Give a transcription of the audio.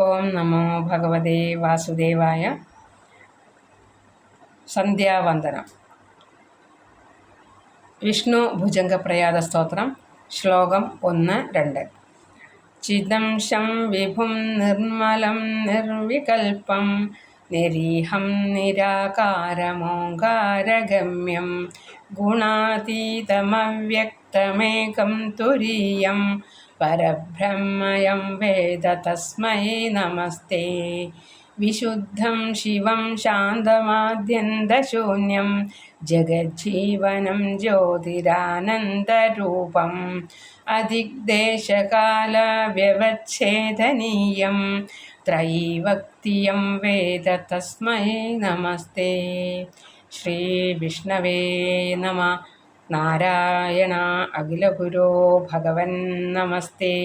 ഓം നമോ ഭഗവതേ വാസുദേവായ സന്ധ്യാവന്ദനം. വിഷ്ണു ഭുജംഗപ്രയാത സ്തോത്രം ശ്ലോകം ഒന്ന് രണ്ട്. ചിദം ശം വിഭും നിർമ്മലം നിർവികൽപ്പം നിരീഹം നിരാകാരമോങ്കാരഗമ്യം. ഗുണാതീതമവ്യക്തമേകം തുരീയം. പരബ്രഹ്മയം വേദ തസ്മൈ നമസ്തേ. വിശുദ്ധം ശിവം ശാന്തമാദ്യന്തശൂന്യം. ജഗജ്ജീവനം ജ്യോതിരാനന്ദരൂപം. അധിക്ദേശകാല വ്യവച്ഛേദനീയം त्रयीवक्तियं वेद तस्मै नमस्ते श्रीविष्णवे नमः നാരായണ അഖിലഗുരോ ഭഗവൻ നമസ്തേ